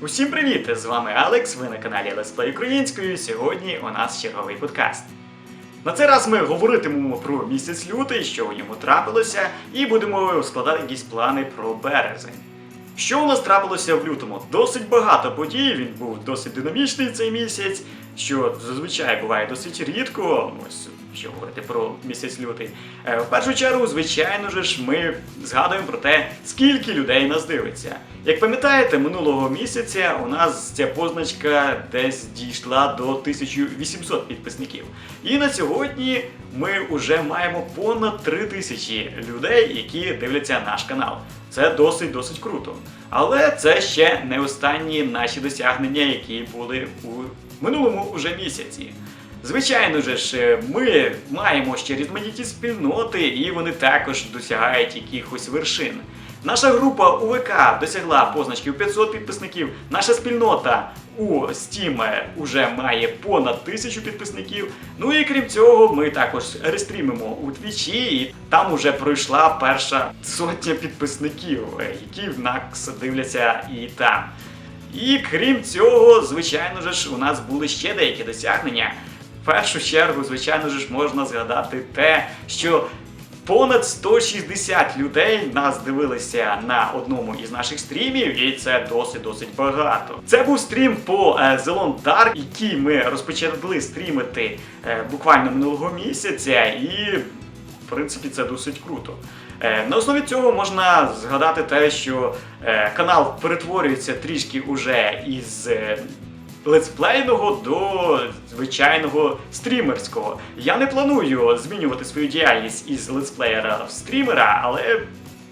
Усім привіт! З вами Алекс. Ви на каналі Play Українською. Сьогодні у нас черговий подкаст. На цей раз ми говоритимемо про місяць лютий, що у ньому трапилося, і будемо складати якісь плани про березень. Що у нас трапилося в лютому? Досить багато подій. Він був досить динамічний цей місяць, що зазвичай буває досить рідко. Ось що говорити про місяць лютий. Е, В першу чергу, звичайно ж, ми згадуємо про те, скільки людей нас дивиться. Як пам'ятаєте, минулого місяця у нас ця позначка десь дійшла до 1800 підписників. І на сьогодні ми вже маємо понад 3000 людей, які дивляться наш канал. Це досить досить круто. Але це ще не останні наші досягнення, які були у минулому уже місяці. Звичайно ж, ми маємо ще різноманітні спільноти, і вони також досягають якихось вершин. Наша група УВК досягла позначки у 500 підписників. Наша спільнота у Steam вже має понад 1000 підписників. Ну і крім цього, ми також рестрімимо у Твічі, і там уже пройшла перша сотня підписників, е, які в нас дивляться і там. І крім цього, звичайно ж, у нас були ще деякі досягнення. Першу чергу, звичайно ж, можна згадати те, що понад 160 людей нас дивилися на одному із наших стрімів, і це досить досить багато. Це був стрім по е, The Dark, який ми розпочали стрімити е, буквально минулого місяця, і в принципі це досить круто. Е, На основі цього можна згадати те, що е, канал перетворюється трішки уже із е, летсплейного до звичайного стрімерського. Я не планую змінювати свою діяльність із летсплеєра в стрімера, але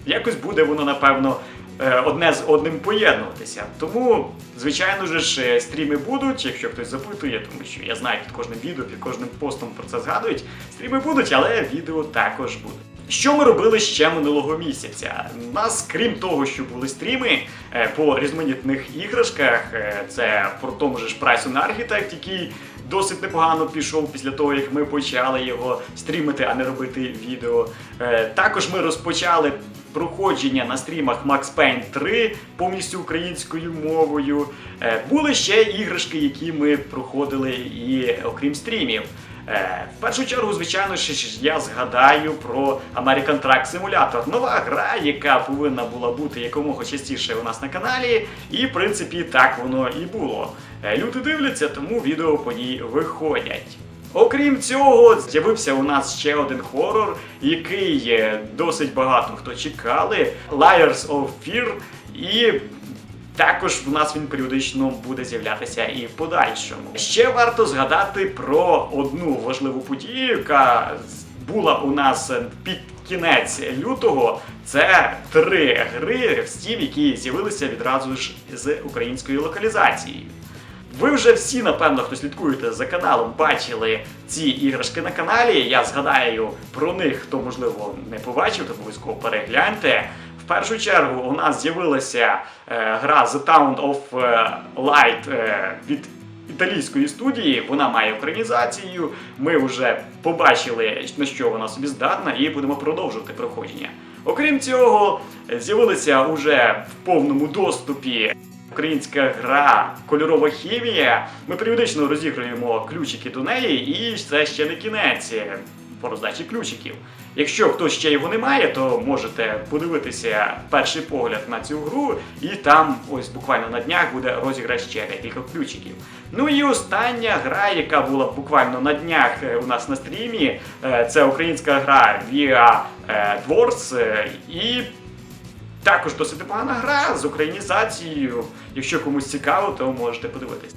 якось буде воно напевно. е, Одне з одним поєднуватися. Тому, звичайно ж, стріми будуть, якщо хтось запитує, тому що я знаю під кожним відео, під кожним постом про це згадують. Стріми будуть, але відео також будуть. Що ми робили ще минулого місяця? У нас, крім того, що були стріми е, по різноманітних іграшках, е, це про тому ж Price on Architect, який досить непогано пішов після того, як ми почали його стрімити, а не робити відео. Е, Також ми розпочали проходження на стрімах Max Payne 3 повністю українською мовою. Були ще іграшки, які ми проходили і окрім стрімів. Е, В першу чергу, звичайно, ж я згадаю про American Truck Simulator. Нова гра, яка повинна була бути якомога частіше у нас на каналі, і в принципі так воно і було. Е, Люди дивляться, тому відео по ній виходять. Окрім цього, з'явився у нас ще один хорор, який е, досить багато хто чекали: Liars of Fear. І також в нас він періодично буде з'являтися і в подальшому. Ще варто згадати про одну важливу подію, яка була у нас під кінець лютого. Це три гри в Steam, які з'явилися відразу ж з українською локалізацією. Ви вже всі, напевно, хто слідкуєте за каналом, бачили ці іграшки на каналі. Я згадаю про них, хто можливо не побачив, то обов'язково перегляньте. Першу чергу у нас з'явилася е, гра The Town of е, Light е, від італійської студії. Вона має українізацію. Ми вже побачили, на що вона собі здатна, і будемо продовжувати проходження. Окрім цього, з'явилися уже в повному доступі Українська гра Кольорова хімія. Ми періодично розігруємо ключики до неї, і це ще не кінець по роздачі ключиків. Якщо хтось ще його не має, то можете подивитися перший погляд на цю гру, і там ось буквально на днях буде розіграш ще декілька ключиків. Ну і остання гра, яка була буквально на днях е, у нас на стрімі, е, це українська гра Via е, Dwarfs, і також досить непогана гра з українізацією. Якщо комусь цікаво, то можете подивитись.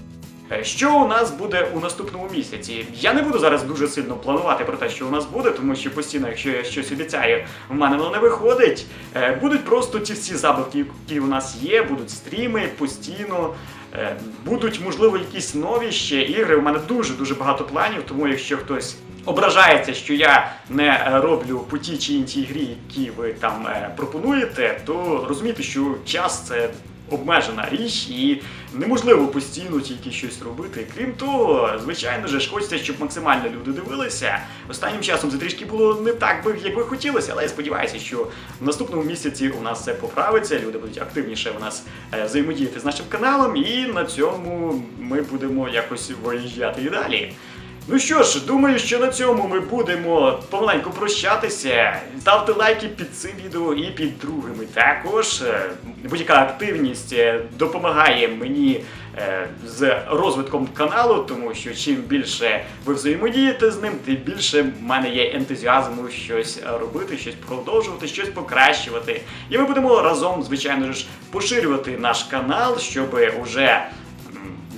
Е, Що у нас буде у наступному місяці? Я не буду зараз дуже сильно планувати про те, що у нас буде, тому що постійно, якщо я щось обіцяю, в мене воно не виходить. Е, Будуть просто ті всі забавки, які у нас є, будуть стріми постійно. Е, Будуть, можливо, якісь нові ще ігри. У мене дуже дуже багато планів, тому якщо хтось ображається, що я не роблю по тій чи іншій грі, які ви там пропонуєте, то розумійте, що час це обмежена річ і неможливо постійно тільки щось робити. Крім того, звичайно ж хочеться, щоб максимально люди дивилися. Останнім часом це трішки було не так би, як би хотілося, але я сподіваюся, що в наступному місяці у нас це поправиться. Люди будуть активніше у нас е, взаємодіяти з нашим каналом, і на цьому ми будемо якось виїжджати і далі. Ну що ж, думаю, що на цьому ми будемо помаленьку прощатися. Ставте лайки під цим відео і під другими. Також Е, будь-яка активність е, допомагає мені е, з розвитком каналу, тому що чим більше ви взаємодієте з ним, тим більше в мене є ентузіазму щось робити, щось продовжувати, щось покращувати. І ми будемо разом, звичайно ж, поширювати наш канал, щоб уже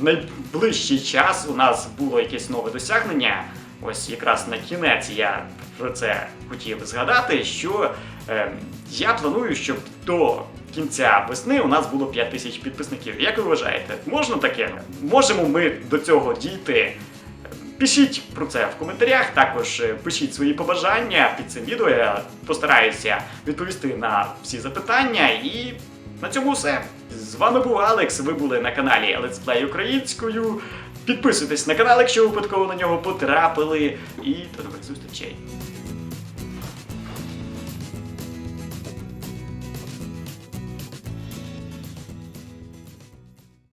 найближчий час у нас було якесь нове досягнення. Ось якраз на кінець я про це хотів згадати, що е, я планую, щоб до кінця весни у нас було 5 тисяч підписників. Як ви вважаєте, можна таке? Можемо ми до цього дійти? Пишіть про це в коментарях. Також е, пишіть свої побажання під цим відео. Я постараюся відповісти на всі запитання. І на цьому все. З вами був Алекс. Ви були на каналі Let's Play українською. Підписуйтесь на канал, якщо випадково на нього потрапили. І до нових зустрічей.